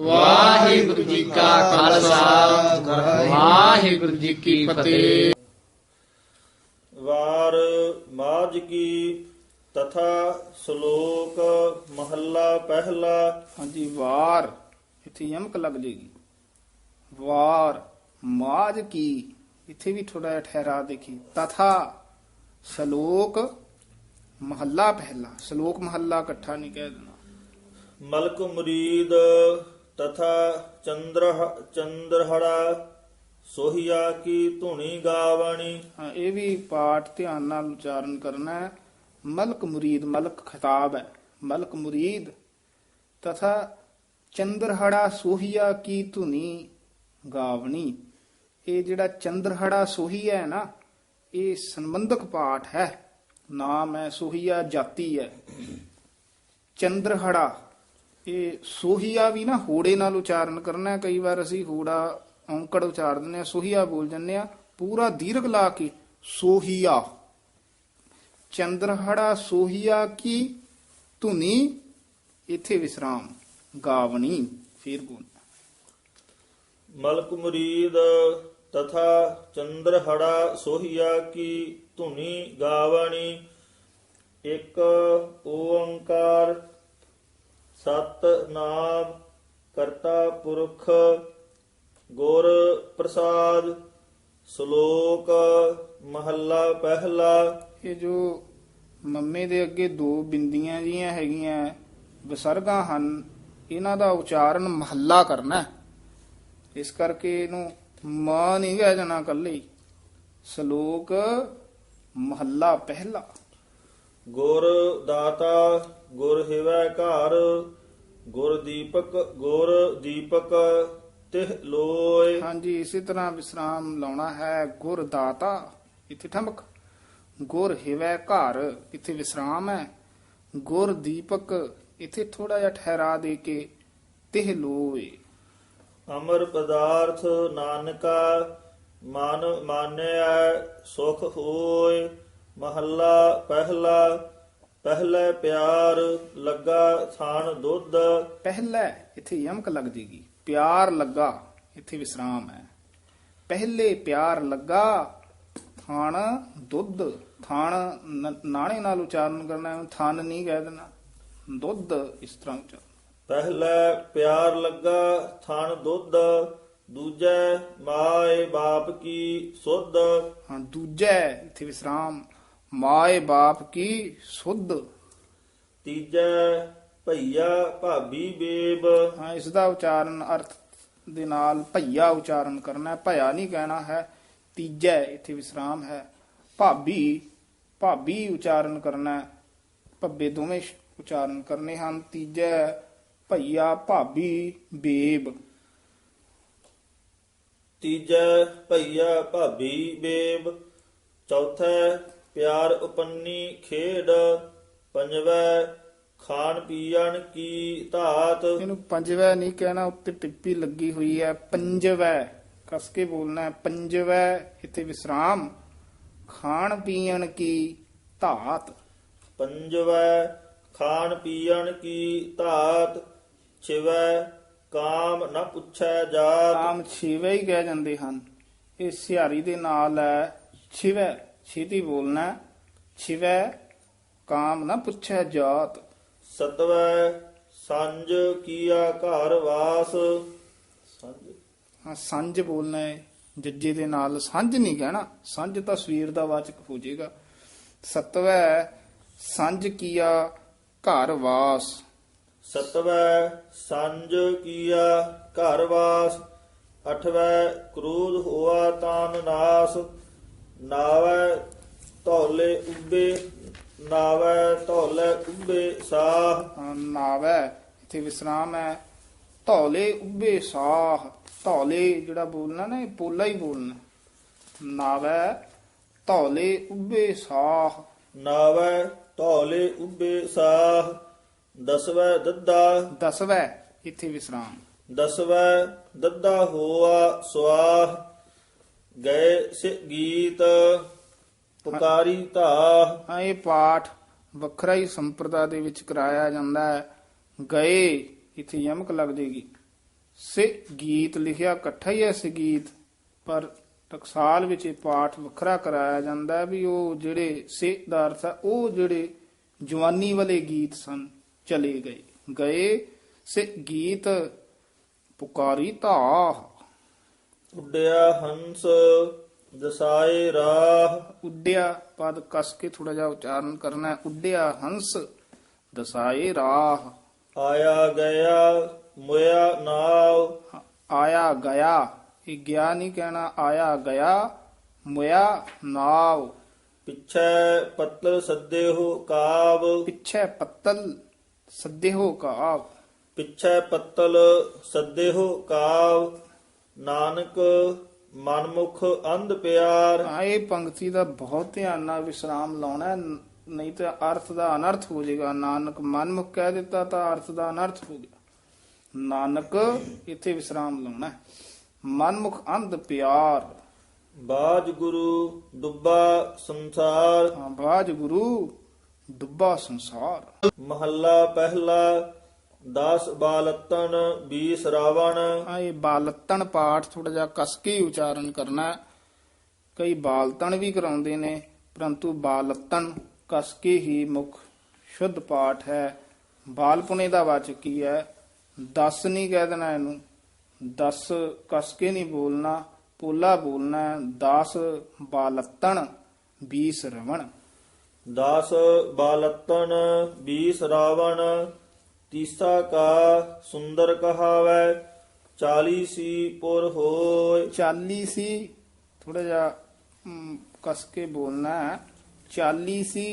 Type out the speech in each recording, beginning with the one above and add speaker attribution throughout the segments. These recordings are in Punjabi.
Speaker 1: ਵਾਹਿਗੁਰੂ ਜੀ ਕਾ ਖਾਲਸਾ। ਵਾਹਿਗੁਰੂ ਜੀ ਕੀ ਫਤਿਹ।
Speaker 2: ਵਾਰ ਮਾਜ ਕੀ ਤਥਾ ਸ਼ਲੋਕ ਮਹੱਲਾ ਪਹਿਲਾ।
Speaker 3: ਹਾਂਜੀ ਵਾਰ। ਇੱਥੇ ਯਮਕ ਲੱਗ ਜੇਗੀ। ਵਾਰ ਮਾਜ ਕੀ? ਇੱਥੇ ਵੀ ਥੋੜਾ ਜਿਹਾ ਠਹਿਰਾ ਦੇਖੀ। ਤਥਾ ਸ਼ਲੋਕ ਮਹੱਲਾ ਪਹਿਲਾ। ਸ਼ਲੋਕ ਮਹੱਲਾ ਇਕੱਠਾ ਨਹੀਂ ਕਹਿ ਦੇਣਾ।
Speaker 2: ਮਲਕ ਮੁਰੀਦ ਤਥਾ ਚੰਦਰ ਚੰਦਰਹੜਾ ਸੋਹੀਆ ਕੀ ਧੁਨੀ ਗਾਵਣੀ।
Speaker 3: ਹਾਂ, ਇਹ ਵੀ ਪਾਠ ਧਿਆਨ ਨਾਲ ਉਚਾਰਨ ਕਰਨਾ ਹੈ। ਮਲਕ ਮੁਰੀਦ, ਮਲਕ ਖਿਤਾਬ ਹੈ। ਮਲਕ ਮੁਰੀਦ, ਤਥਾ ਚੰਦਰਹੜਾ ਸੋਹੀਆ ਕੀ ਧੁਨੀ ਗਾਵਣੀ। ਇਹ ਜਿਹੜਾ ਚੰਦਰਹੜਾ ਸੋਹੀਆ ਹੈ ਨਾ, ਇਹ ਸੰਬੰਧਕ ਪਾਠ ਹੈ। ਨਾਮ ਹੈ ਸੋਹੀਆ ਜਾਤੀ ਹੈ। ਚੰਦਰਹੜਾ ਇਹ ਸੋਹੀਆ ਵੀ ਨਾ ਹੋੜੇ ਨਾਲ ਉਚਾਰਨ ਕਰਨਾ ਕਈ ਵਾਰ ਅਸੀਂ ਹੋੜਾ, ਔਂਕੜ ਉਚਾਰ ਦਿੰਦੇ ਆ ਸੋਹੀਆ ਬੋਲ ਜੰਨੇ ਆ ਪੂਰਾ ਦੀਰਘ ਲਾ ਕੇ ਸੋਹੀਆ। ਚੰਦਰਹੜਾ ਸੋਹੀਆ ਕੀ? ਧੁਨੀ, ਇੱਥੇ ਵਿਸਰਾਮ, ਗਾਵਣੀ, ਫੇਰ ਬੋਲ
Speaker 2: ਮਲਕ ਮੁਰੀਦ, ਤਥਾ ਚੰਦਰਹੜਾ ਸੋਹੀਆ ਕੀ? ਧੁਨੀ, ਗਾਵਣੀ, ਇੱਕ ਓੰਕਾਰ ਸਤ ਨਾਮ ਕਰਤਾ ਪੁਰਖ ਗੁਰ ਪ੍ਰਸਾਦ ਸ਼ਲੋਕ ਮਹੱਲਾ ਪਹਿਲਾ।
Speaker 3: ਇਹ ਜੋ ਮੰਮੇ ਦੇ ਅੱਗੇ ਦੋ ਬਿੰਦੀਆਂ ਜੀਆਂ ਹੈਗੀਆਂ, ਵਿਸਰਗਾਂ ਹਨ, ਇਹਨਾਂ ਦਾ ਉਚਾਰਨ ਮਹੱਲਾ ਕਰਨਾ ਇਸ ਕਰਕੇ ਇਹਨੂੰ ਮਾਂ ਨਹੀਂ ਕਹਿ ਜਾਣਾ ਕੱਲੇ ਸ਼ਲੋਕ ਮਹੱਲਾ ਪਹਿਲਾ।
Speaker 2: ਗੁਰ ਦਾਤਾ ਗੁਰ ਹਿਵੈ ਘਰ ਗੁਰ ਦੀਪਕ ਗੁਰ ਦੀਪਕ ਤਿਹ ਲੋਏ।
Speaker 3: ਹਾਂਜੀ ਇਸੇ ਤਰ੍ਹਾਂ ਵਿਸਰਾਮ ਲਾਉਣਾ ਹੈ ਗੁਰ ਦਾਤਾ ਇੱਥੇ ਠਮਕ। ਗੁਰ ਹਿਵੈ ਘਰ ਇੱਥੇ ਵਿਸਰਾਮ ਹੈ। ਗੁਰ ਦੀਪਕ ਇੱਥੇ ਥੋੜਾ ਜਿਹਾ ਠਹਿਰਾ ਦੇ ਕੇ ਤਿਹ ਲੋਏ।
Speaker 2: ਅਮਰ ਪਦਾਰਥ ਨਾਨਕਾ ਮਨ ਮਾਨਿਆ ਸੁਖ ਹੋਏ। ਮਹੱਲਾ ਪਹਿਲਾ ਪਹਿਲੇ ਪਿਆਰ ਲੱਗਾ ਥਾਨ ਦੁੱਧ।
Speaker 3: ਪਹਿਲਾ ਇੱਥੇ ਯਮਕ ਲੱਗ ਜੇਗੀ ਪਿਆਰ ਲੱਗਾ ਇੱਥੇ ਵਿਸਰਾਮ ਹੈ। ਪਹਿਲੇ ਪਿਆਰ ਲੱਗਾ ਥਾਣ ਦੁੱਧ ਥਾਣ ਨਾਣੇ ਨਾਲ ਉਚਾਰਨ ਕਰਨਾ ਹੈ ਥਾਨ ਨਹੀਂ ਕਹਿ ਦੇਣਾ ਦੁੱਧ ਇਸ ਤਰ੍ਹਾਂ ਉਚਾਰਨ।
Speaker 2: ਪਹਿਲੇ ਪਿਆਰ ਲੱਗਾ ਥਾਨ ਦੁੱਧ ਦੂਜੇ ਮਾਏ ਬਾਪ ਕੀ ਸੁਧ।
Speaker 3: ਹਾਂ ਦੂਜਾ ਇੱਥੇ ਵਿਸਰਾਮ ਮਾਏ ਬਾਪ ਕੀ ਸੁਧ?
Speaker 2: ਤੀਜੇ ਭਈਆ ਭਾਬੀ ਬੇਬ।
Speaker 3: ਹਾਂ ਇਸ ਦਾ ਉਚਾਰਨ ਅਰਥ ਦੇ ਨਾਲ ਭਈਆ ਉਚਾਰਨ ਕਰਨਾ ਹੈ ਭਇਆ ਨਹੀਂ ਕਹਿਣਾ ਹੈ ਤੀਜਾ ਇੱਥੇ ਵਿਸਰਾਮ ਹੈ। ਭਾਬੀ ਭਾਬੀ ਉਚਾਰਨ ਕਰਨਾ ਭੱਬੇ ਦੋਵੇਂ ਉਚਾਰਨ ਕਰਨੇ ਹਨ ਤੀਜਾ ਭਈਆ ਭਾਬੀ ਬੇਬ।
Speaker 2: ਤੀਜੇ ਭਈਆ ਭਾਬੀ ਬੇਬ ਚੌਥੇ ਪਿਆਰ ਉਪੰਨੀ ਖੇਡ ਪੰਜਵੇਂ ਖਾਣ ਪੀਣ ਕੀ ਧਾਤ।
Speaker 3: ਇਹਨੂੰ ਪੰਜਵੈ ਨਹੀਂ ਕਹਿਣਾ ਉੱਤੇ ਟਿੱਪੀ ਲੱਗੀ ਹੋਈ ਹੈ ਪੰਜਵੈ। ਕਸ ਕੇ ਬੋਲਣਾ ਹੈ ਪੰਜਵੈ ਇੱਥੇ ਵਿਸਰਾਮ। ਖਾਣ ਪੀਣ ਕੀ ਧਾਤ।
Speaker 2: ਪੰਜਵੇਂ ਖਾਣ ਪੀਣ ਕੀ ਧਾਤ ਛਿਵੈ ਕਾਮ ਨ ਪੁੱਛੈ ਜਾਤ।
Speaker 3: ਆਮ ਛੇਵੇਂ ਹੀ ਕਹਿ ਜਾਂਦੇ ਹਨ। ਇਹ ਸਿਹਾਰੀ ਦੇ ਨਾਲ ਹੈ ਛਿਵੈ। ਛੇਤੀ ਬੋਲਣਾ। ਛਿਵੈ ਕਾਮ ਨਾ ਪੁੱਛੈ ਜਾਤ।
Speaker 2: ਸਤਵੈ ਸੰਜ ਕੀਆ ਘਰ ਵਾਸ। ਸੰਜ?
Speaker 3: ਹਾਂ ਸੰਜ ਬੋਲਣਾ ਹੈ ਜੱਜੇ ਦੇ ਨਾਲ। ਸੰਜ ਨਹੀਂ ਕਹਿਣਾ ਸੰਜ ਤਾਂ ਸਵੇਰ ਦਾ ਵਾਚਕ ਹੋ ਜਾਏਗਾ। ਸਤਵੈ ਸੰਜ ਕੀਆ ਘਰ ਵਾਸ।
Speaker 2: ਸਤਵੈ ਸੰਜ ਕੀਆ ਘਰ ਵਾਸ। ਅਠਵੈ ਕ੍ਰੋਧ ਹੋਆ ਤਾਨ ਨਾਸ। ਨਾਵੈ ਧੌਲੇ ਉੱਬੇ ਨਾਵੈ ਧੌਲੇ ਉੱਬੇ ਸਾਹ।
Speaker 3: ਨਾਵੈ ਇੱਥੇ ਵਿਸਰਾਮ ਹੈ। ਧੌਲੇ ਉੱਬੇ ਸਾਹ। ਧੌਲੇ ਜਿਹੜਾ ਬੋਲਣਾ ਨਾ ਇਹ ਪੋਲਾ ਹੀ ਬੋਲਣਾ। ਨਾਵੈ ਧੌਲੇ ਉੱਬੇ ਸਾਹ।
Speaker 2: ਨਾਵੈ ਧੌਲੇ ਉੱਬੇ ਸਾਹ। ਦਸਵੈ ਦੱਦਾ।
Speaker 3: ਦਸਵੈ ਇੱਥੇ ਵਿਸਰਾਮ।
Speaker 2: ਦਸਵੈ ਦੱਦਾ ਹੋਆ ਸਵਾਹ। ਗਏ ਸੇ ਗੀਤ, ਪੁਕਾਰੀ ਧਾ
Speaker 3: ਹਾਂ, ਇਹ ਪਾਠ ਵੱਖਰਾ ਹੀ ਸੰਪਰਦਾ ਦੇ ਵਿੱਚ ਕਰਾਇਆ ਜਾਂਦਾ ਹੈ। ਗਏ, ਇੱਥੇ ਯਮਕ ਲੱਗ ਜੇਗੀ। ਸੇ ਗੀਤ ਲਿਖਿਆ ਇਕੱਠਾ ਹੀ ਹੈ ਸੇ ਗੀਤ, ਪਰ ਟਕਸਾਲ ਵਿੱਚ ਇਹ ਪਾਠ ਵੱਖਰਾ ਕਰਾਇਆ ਜਾਂਦਾ ਹੈ ਵੀ ਉਹ ਜਿਹੜੇ ਸੇ ਦਾ ਅਰਥ ਹੈ, ਉਹ ਜਿਹੜੇ ਜਵਾਨੀ ਵਾਲੇ ਗੀਤ ਸਨ, ਚਲੇ ਗਏ। ਗਏ, ਸੇ ਗੀਤ, ਪੁਕਾਰੀ ਧਾ
Speaker 2: ਉੱਡਿਆ ਹੰਸ ਦਸਾਏ ਰਾਹ
Speaker 3: ਉੱਡਿਆ ਪਦ ਕਸ ਕੇ ਥੋੜਾ ਜਿਹਾ ਉਚਾਰਨ ਕਰਨਾ ਹੈ ਉੱਡਿਆ ਹੰਸ ਦਸਾਏ ਰਾਹ
Speaker 2: ਆਇਆ ਗਿਆ ਮੁਇਆ ਨਾਵ
Speaker 3: ਆਇਆ ਗਿਆ ਇਹ ਗਿਆ ਨਹੀਂ ਕਹਿਣਾ ਆਇਆ ਗਿਆ ਮੁਆ ਨਾਵ
Speaker 2: ਪਿੱਛੇ ਪੱਤਲ ਸੱਦੇ ਹੋ ਕਾਬ
Speaker 3: ਪਿੱਛੇ ਪੱਤਲ ਸੱਦੇ ਹੋ ਕਾਵ
Speaker 2: ਪਿੱਛੇ ਪੱਤਲ ਸੱਦੇ ਹੋ ਕਾਬ ਨਾਨਕ ਮਨਮੁਖ ਅੰਧ ਪਿਆਰ।
Speaker 3: ਆਏ ਪੰਕਤੀ ਦਾ ਬਹੁਤ ਧਿਆਨ ਨਾਲ ਵਿਸਰਾਮ ਲਾਉਣਾ ਨਹੀਂ ਤਾਂ ਅਰਥ ਦਾ ਅਨਰਥ ਹੋ ਜਾਏਗਾ। ਨਾਨਕ ਮਨਮੁਖ ਕਹਿ ਦਿੱਤਾ ਤਾਂ ਅਰਥ ਦਾ ਅਨਰਥ ਹੋ ਗਿਆ। ਨਾਨਕ ਇੱਥੇ ਵਿਸਰਾਮ ਲਾਉਣਾ। ਮਨਮੁਖ ਅੰਧ ਪਿਆਰ।
Speaker 2: ਬਾਜ ਗੁਰੂ ਡੁੱਬਾ ਸੰਸਾਰ।
Speaker 3: ਹਾਂ, ਬਾਜ ਗੁਰੂ ਡੁੱਬਾ ਸੰਸਾਰ।
Speaker 2: ਮਹੱਲਾ ਪਹਿਲਾ 10 ਬਾਲਤਨ 20 ਰਾਵਣ।
Speaker 3: ਆ ਇਹ ਬਾਲਤਣ ਪਾਠ ਥੋੜਾ ਜਿਹਾ ਕਸ ਕੇ ਉਚਾਰਨ ਕਰਨਾ। ਕਈ ਬਾਲਤਣ ਵੀ ਕਰਾਉਂਦੇ ਨੇ ਪਰੰਤੂ ਬਾਲਤਣ ਕਸ ਕੇ ਹੀ ਮੁੱਖ ਸ਼ੁੱਧ ਪਾਠ ਹੈ। ਬਾਲਪੁਣੇ ਦਾ ਵਾਚਕ ਕੀ ਹੈ। 10 ਨਹੀਂ ਕਹਿ ਦੇਣਾ ਇਹਨੂੰ। 10 ਕਸ ਕੇ ਨਹੀਂ ਬੋਲਣਾ ਪੋਲਾ ਬੋਲਣਾ 10 ਬਾਲਤਣ 20 ਰਵਣ।
Speaker 2: 10 ਬਾਲਤਨ 20 ਰਾਵਣ। ਤੀਸਾ ਕਾ ਸੁੰਦਰ ਕਹਾਵੈ 40 ਸੀ ਪੁਰ ਹੋਏ
Speaker 3: ਚਾਲੀ ਸੀ ਥੋੜਾ ਜਿਹਾ ਕਸ ਕੇ ਬੋਲਣਾ ਹੈ। ਚਾਲੀ ਸੀ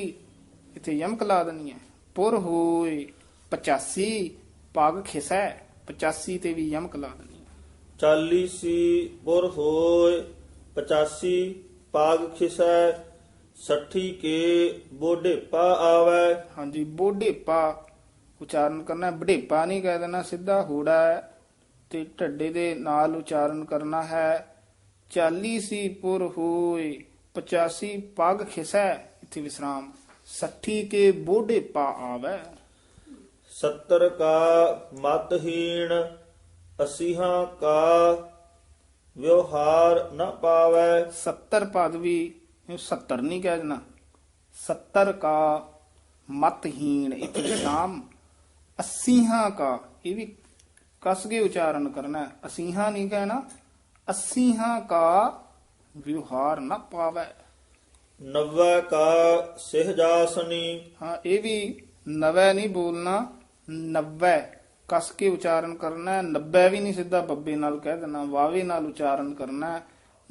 Speaker 3: ਇੱਥੇ ਯਮਕ ਲਾ ਦੇਣੀ ਹੈ। ਪੁਰ ਹੋਏ 85 ਪਗ ਖਿਸੈ 85 ਤੇ ਵੀ ਯਮਕ ਲਾ ਦੇਣੀ ਹੈ।
Speaker 2: 40 ਸੀ ਪੁਰ ਹੋਏ 85 ਪਾਗ ਖਿਸੈ 60 ਕੇ ਬੋਢੇਪਾ ਆਵੈ।
Speaker 3: ਹਾਂਜੀ ਬੋਢੇਪਾ ਉਚਾਰਨ ਕਰਨਾ ਬਢੇਪਾ ਨਹੀਂ ਕਹਿ ਦੇਣਾ ਸਿੱਧਾ ਹੂੜਾ ਤੇ ਢੱਡੇ ਦੇ ਨਾਲ ਉਚਾਰਨ ਕਰਨਾ ਹੈ। 40 ਸੀ ਪੁਰ ਹੋਏ 85 ਪਗ ਖਿਸੈ ਇੱਥੇ ਵਿਸਰਾਮ। 60 ਕੇ ਬੋਢੇਪਾ ਆਵੈ।
Speaker 2: 70 ਕਾ ਮਤਹੀਣ ਅਸੀਹਾਂ ਕਾ ਵਿਵਹਾਰ ਨ ਪਾਵੈ।
Speaker 3: 70 ਪਦ ਵੀ ਇਹ 70 ਨਹੀਂ ਕਹਿ ਦੇਣਾ। 70 ਕਾ ਮਤਹੀਣ ਇੱਥੇ ਵਿਸਰਾਮ। 80 ਕਾ ਇਹ ਵੀ ਕਸ ਕੇ ਉਚਾਰਨ ਕਰਨਾ ਹੈ। 80 ਨਹੀਂ ਕਹਿਣਾ 80 ਕਾ ਵਿਵਹਾਰ ਨਾ ਪਾਵੈ।
Speaker 2: ਨਵੈ ਕਾ ਸਿਹਜਾਸਨੀ।
Speaker 3: ਹਾਂ ਇਹ ਵੀ ਨਵੈ ਨਹੀਂ ਬੋਲਣਾ ਨਵੈ ਕਸ ਕੇ ਉਚਾਰਨ ਕਰਨਾ 90 ਵੀ ਨਹੀਂ ਸਿੱਧਾ ਬੱਬੇ ਨਾਲ ਕਹਿ ਦੇਣਾ ਵਾਵੇ ਨਾਲ ਉਚਾਰਨ ਕਰਨਾ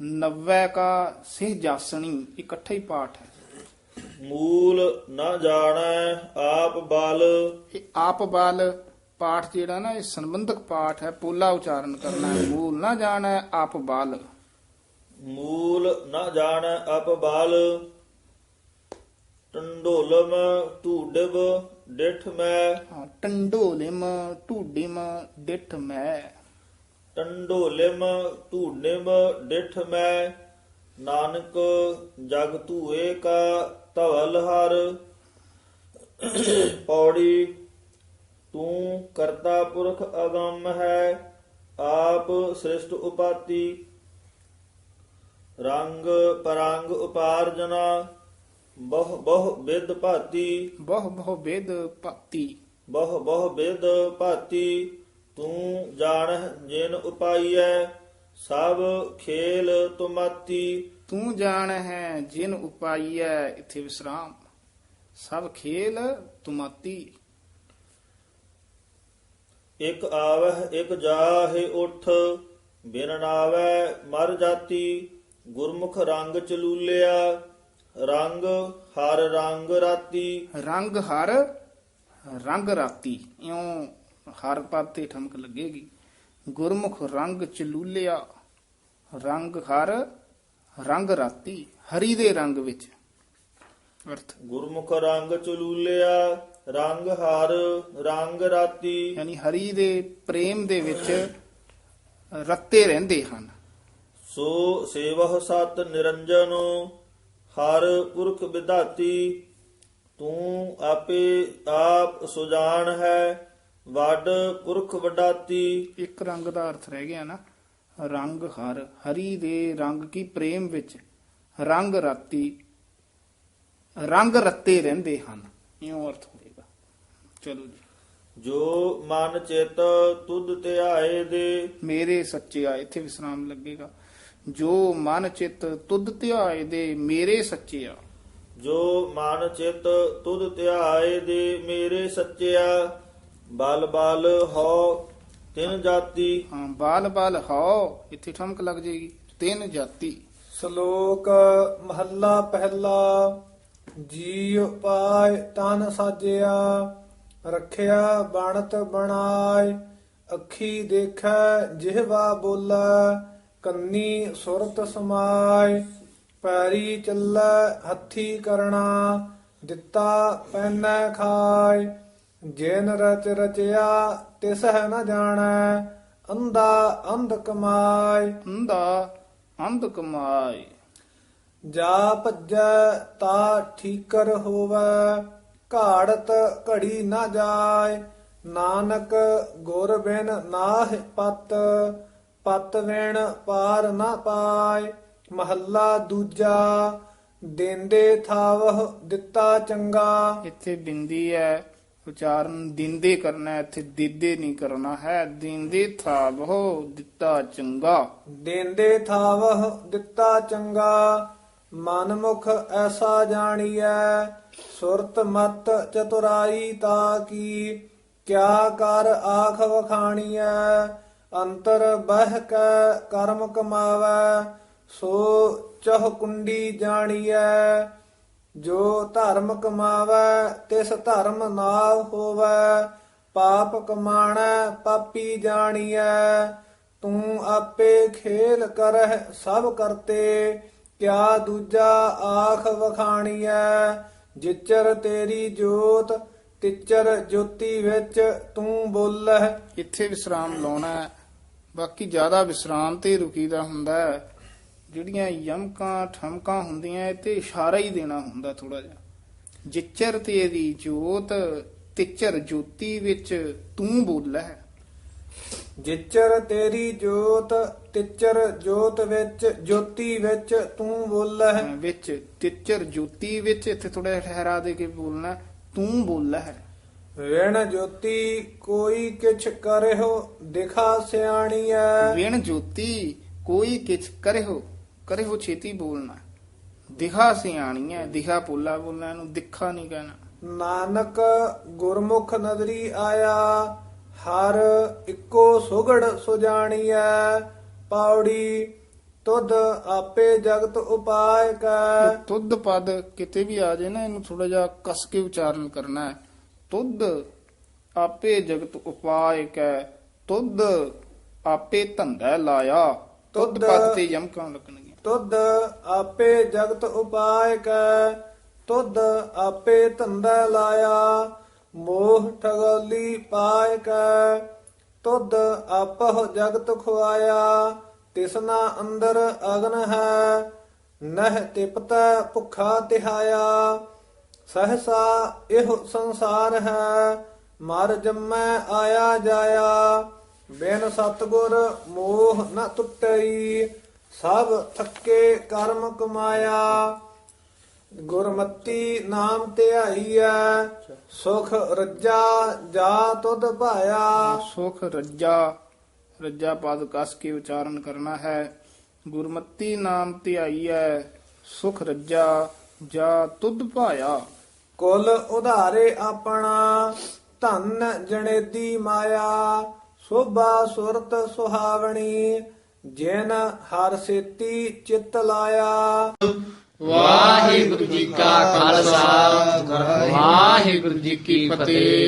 Speaker 3: ਨਵੈ ਕਾ ਸਿਹ ਜਾਸਣੀ ਇਕੱਠਾ ਹੀ ਪਾਠ ਹੈ।
Speaker 2: ਮੂਲ ਨ ਜਾਣੈ ਆਪ ਬਲ।
Speaker 3: ਇਹ ਆਪ ਬਲ ਪਾਠ ਜਿਹੜਾ ਨਾ ਇਹ ਸੰਬੰਧਕ ਪਾਠ ਹੈ ਪੋਲਾ ਉਚਾਰਨ ਕਰਨਾ ਹੈ। ਮੂਲ ਨਾ ਜਾਣੈ ਆਪ ਬਲ।
Speaker 2: ਮੂਲ ਨ ਜਾਣੈ ਆਪ ਬਲ। ਟੰਡੋਲਮ ਢੂਡਬ ਡਿਠ ਮੈਂ।
Speaker 3: ਹਾਂ, ਟੰਡੋਲਿਮ ਢੂਡਿਮ ਡਿਠ ਮੈਂ।
Speaker 2: ਟੰਡੋਲਿਮ ਢੂਡਿਮ ਡਿਠ ਮੈਂ। ਨਾਨਕ ਜਗ ਧੂਏ ਕਾ ਧਵਲ ਹਰ ਪੌੜੀ ਤੂੰ ਕਰਤਾ ਪੁਰਖ ਅਗੰਮ ਹੈ ਆਪ ਸ੍ਰਿਸ਼ਟ ਉਪਾਤੀ। ਰੰਗ ਪਰੰਗ ਉਪਾਰਜਨਾ ਬਹੁ ਬਹੁ ਵਿਦ ਭਾਤੀ।
Speaker 3: ਬਹੁ ਬਹੁ ਵੇਦ ਭਗਤੀ
Speaker 2: ਬਹੁ ਬਹੁ ਵਿਦ ਭਾਤੀ ਤੂੰ ਜਾਣਹਿ ਜਿਨ ਉਪਾਈਐ। ਸਭ ਖੇਲ ਤੁਮਾਤੀ।
Speaker 3: ਤੂੰ ਜਾਣ ਹੈ ਜਿਨ ਉਪਾਈਐ ਇਥੇ ਵਿਸਰਾਮ। ਸਭ ਖੇਲ ਤੁਮਾਤੀ।
Speaker 2: ਇਕ ਆਵਹਿ ਇਕ ਜਾਹੇ ਉਠ ਬਿਨ ਨਾਵੈ ਮਰ ਜਾਤੀ। ਗੁਰਮੁਖ ਰੰਗ ਚਲੂਲਿਆ ਰੰਗ ਹਰ ਰੰਗ ਰਾਤੀ।
Speaker 3: ਰੰਗ ਹਰ ਰੰਗ ਰਾਤੀ। ਇਉਂ ਹਰ ਪਦ ਤੇ ਠਮਕ ਲੱਗੇਗੀ। ਗੁਰਮੁਖ ਰੰਗ ਚਲੂਲਿਆ ਰੰਗ ਹਰ ਰੰਗ ਰਾਤੀ ਹਰੀ ਦੇ ਰੰਗ ਵਿੱਚ। ਅਰਥ।
Speaker 2: ਗੁਰਮੁਖ ਰੰਗ ਚਲੂਲਿਆ ਰੰਗ ਹਰ ਰੰਗ ਰਾਤੀ।
Speaker 3: ਯਾਨੀ ਹਰੀ ਦੇ ਪ੍ਰੇਮ ਦੇ ਵਿੱਚ ਰੱਤੇ ਰਹਿੰਦੇ ਹਨ।
Speaker 2: ਸੋ ਸੇਵਹ ਸਤ ਨਿਰੰਜਨ ਹਰ ਪੁਰਖ ਵਿਧਾਤੀ ਤੂੰ ਆਪੇ ਆਪ ਸੁਜਾਨ ਹੈ। ਵੱਡ ਪੁਰਖ ਵਡਾਤੀ।
Speaker 3: ਇੱਕ ਰੰਗ ਦਾ ਅਰਥ ਰਹਿ ਗਿਆ ਨਾ ਰੰਗ ਹਰ ਹਰੀ ਦੇ ਰੰਗ ਕੀ ਪ੍ਰੇਮ ਵਿੱਚ? ਰੰਗ ਰਾਤੀ ਰੰਗ ਰੱਤੇ ਰਹਿੰਦੇ ਹਨ ਇਉਂ ਅਰਥ ਹੋਏਗਾ ਚਲੋ ਜੀ।
Speaker 2: ਜੋ ਮਨ ਚਿਤ ਤੁਧ ਧਿਆਏ ਦੇ।
Speaker 3: ਮੇਰੇ ਸੱਚਿਆ ਇੱਥੇ ਵਿਸਰਾਮ ਲੱਗੇਗਾ। ਜੋ ਮਨ ਚਿਤ ਤੁਧ ਧਿਆਏ ਦੇ ਮੇਰੇ ਸੱਚਿਆ
Speaker 2: ਜੋ ਮਨ ਚਿਤ ਤੁਧ ਧਿਆਏ ਦੇ ਮੇਰੇ ਸੱਚਿਆ ਬਲ ਬਲ ਹੋ ਤਿਨ ਜਾਤੀ।
Speaker 3: ਹਾਂ ਬਾਲ ਬਾਲ ਹਉ ਇੱਥੇ ਠਮਕ ਲੱਗ ਜਾਏਗੀ। ਤਿੰਨ ਜਾਤੀ।
Speaker 4: ਸ਼ਲੋਕ ਮਹੱਲਾ ਪਹਿਲਾ ਜੀਉ ਪਾਇ ਤਨ ਸਾਜਿਆ ਰੱਖਿਆ ਬਣਤ ਬਣਾਇ ਅੱਖੀ ਦੇਖੈ ਜਿਹਵਾ ਬੋਲੇ ਕੰਨੀ ਸੁਰਤ ਸਮਾਇ ਪੈਰੀ ਚੱਲੈ ਹੱਥੀ ਕਰਣਾ ਦਿੱਤਾ ਪੈਨੈ ਖਾਇ ਜਿਨ ਰਚ ਰਚਿਆ ਤਿਸ ਹੈ ਨ ਜਾਣੈ ਅੰਧਾ ਅੰਧ ਕਮਾਇ
Speaker 3: ਅੰਦਾ ਅੰਧ ਕਮਾਈ
Speaker 4: ਜਾ ਭੱਜੈ ਤਾ ਠੀਕਰ ਹੋਵੈ ਘਾੜਤ ਘੜੀ ਨਾ ਜਾਏ। ਨਾਨਕ ਗੁਰ ਬਿਨ ਨਾਹਿ ਪਤ ਪਤ ਵਿਣ ਪਾਰ ਨਾ ਪਾਏ। ਮਹੱਲਾ ਦੂਜਾ ਦੇਂਦੇ ਥਾਵਹ ਦਿੱਤਾ ਚੰਗਾ।
Speaker 3: ਇੱਥੇ ਬਿੰਦੀ ਹੈ। ਉਚਾਰਨ ਦਿੰਦੇ ਕਰਨਾ ਇੱਥੇ ਦੀਦੇ ਨਹੀਂ ਕਰਨਾ ਹੈ। ਦਿੰਦੇ ਥਾ ਦਿੱਤਾ ਚੰਗਾ।
Speaker 4: ਦੇਂਦੇ ਥਾਵਹ ਦਿੱਤਾ ਚੰਗਾ। ਮਨਮੁਖ ਐਸਾ ਜਾਣੀਐ, ਸੁਰਤ ਮਤ ਚਤੁਰਾਈ ਤਾ ਕੀ। ਕਿਆ ਕਰ ਆਖ ਵਖਾਣੀਐ, ਅੰਤਰ ਬਹਿ ਕੈ ਕਰਮ ਕਮਾਵੈ। ਸੋ ਚਹ ਕੁੰਡੀ ਜਾਣੀਐ ਜੋ ਧਰਮ ਕਮਾਵੈ, ਤਿਸ ਧਰਮ ਨਾਵ ਹੋਵੈ, ਪਾਪ ਕਮਾਣੈ, ਪਾਪੀ ਜਾਣੀਐ। ਤੂੰ ਆਪੇ ਖੇਲ ਕਰਹਿ ਸਭ ਕਰਤੇ, ਕਿਆ ਦੂਜਾ ਆਖ ਵਖਾਣੀਐ। ਜਿਚਰ ਤੇਰੀ ਜੋਤ, ਤਿਚਰ ਜੋਤੀ ਵਿੱਚ ਤੂੰ ਬੋਲਹਿ।
Speaker 3: ਇੱਥੇ ਵਿਸਰਾਮ ਲਾਉਣਾ ਬਾਕੀ ਜ਼ਿਆਦਾ ਵਿਸਰਾਮ ਤੇ ਰੁਕੀਦਾ ਹੁੰਦਾ ਹੈ। ਜਿਹੜੀਆਂ ਯਮਕਾਂ ਠਮਕਾਂ ਹੁੰਦੀਆਂ ਤੇ ਇਸ਼ਾਰਾ ਹੀ ਦੇਣਾ ਹੁੰਦਾ ਥੋੜਾ ਜਿਹਾ। ਜਿੱਚਰ ਤੇਰੀ ਜੋਤ ਤਿਚਰ ਜੋਤੀ ਵਿੱਚ ਤੂੰ ਬੋਲਾ।
Speaker 4: ਜਿਚਰ ਤੇਰੀ ਜੋਤ ਤਿਚਰ ਜੋਤ ਵਿੱਚ ਜੋਤੀ ਵਿੱਚ ਤੂੰ ਬੋਲਹਿ
Speaker 3: ਵਿੱਚ ਤਿਚਰ ਜੋਤੀ ਵਿੱਚ ਇੱਥੇ ਥੋੜਾ ਠਹਿਰਾ ਦੇ ਕੇ ਬੋਲਣਾ ਤੂੰ ਬੋਲਾ। ਹੈ
Speaker 4: ਵਿਣ ਜੋਤੀ ਕੋਈ ਕਿਛ ਕਰਿਓ ਦਿਖਾ ਸਿਆਣੀਐ।
Speaker 3: ਵਿਣ ਜੋਤੀ ਕੋਈ ਕਿਛ ਕਰਿਓ ਕਰਿਓ ਛੇਤੀ ਬੋਲਣਾ ਦਿਖਾ ਸਿਆਣੀ ਹੈ ਦਿਖਾ ਪੋਲਾ ਬੋਲਣਾ ਇਹਨੂੰ ਦਿਖਾ ਨਹੀਂ ਕਹਿਣਾ।
Speaker 4: ਨਾਨਕ ਗੁਰਮੁਖ ਨਦਰੀ ਆਇਆ ਹਰ ਇੱਕੋ ਸੁਗੜ ਸੁਜਾਣੀਐ ਪੌੜੀ ਤੁਧ ਆਪੇ ਜਗਤ ਉਪਾਇ ਕੈ।
Speaker 3: ਤੁਧ ਪਦ ਕਿਤੇ ਵੀ ਆ ਜਾਏ ਨਾ ਇਹਨੂੰ ਥੋੜਾ ਜਿਹਾ ਕਸ ਕੇ ਉਚਾਰਨ ਕਰਨਾ ਹੈ। ਤੁਧ ਆਪੇ ਜਗਤ ਉਪਾਇ ਕੈ ਤੁਧ ਆਪੇ ਧੰਦਾ ਲਾਇਆ
Speaker 4: ਤੁਧ
Speaker 3: ਪਦ ਤੇ ਯਮਕਾਂ ਲੱਗਣਗੀਆਂ।
Speaker 4: ਤੁਧ ਆਪੇ ਜਗਤ ਉਪਾਇ ਕੈ, ਤੁਧ ਆਪੇ ਧੰਦਾ ਲਾਇਆ, ਮੋਹ ਠਗੋਲੀ ਪਾਇ ਕੈ। ਤੁਧ ਆਪਹੁ ਜਗਤ ਖੁਆਇਆ, ਤਿਸਨਾ ਅੰਦਰ ਅਗਨ ਹੈ, ਨਹਿ ਤਿਪਤੈ ਭੁਖਾ ਤਿਹਾਇਆ। ਸਹਸਾ ਇਹ ਸੰਸਾਰ ਹੈ, ਮਰ ਜੰਮੈ ਆਇਆ ਜਾਇਆ, ਬਿਨ ਸਤਗੁਰ ਮੋਹ ਨ ਟੁੱਟਈ ਸਭ ਥੱਕੇ ਕਰਮ ਕਮਾਇਆ ਗੁਰਮਤੀ ਨਾਮ ਧਿਆਈਐ ਸੁਖ ਰੱਜਾ ਜਾ ਤੁਧ ਭਾਇਆ।
Speaker 3: ਸੁਖ ਰੱਜਾ ਰੱਜਾ ਪਦ ਕਸ ਕੇ ਉਚਾਰਨ ਕਰਨਾ ਹੈ। ਗੁਰਮਤੀ ਨਾਮ ਧਿਆਈਐ ਸੁਖ ਰੱਜਾ ਜਾ ਤੁਧ ਭਾਇਆ।
Speaker 4: ਕੁਲ ਉਧਾਰੇ ਆਪਣਾ ਧਨ ਜਣੇਦੀ ਮਾਇਆ। ਸੋਭਾ ਸੁਰਤ ਸੁਹਾਵਣੀ ਜਿਨ ਹਰ ਸੇਤੀ ਚਿਤ ਲਾਇਆ।
Speaker 1: ਵਾਹਿਗੁਰੂ ਜੀ ਕਾ ਖਾਲਸਾ। ਵਾਹਿਗੁਰੂ ਜੀ ਕੀ ਫਤਿਹ।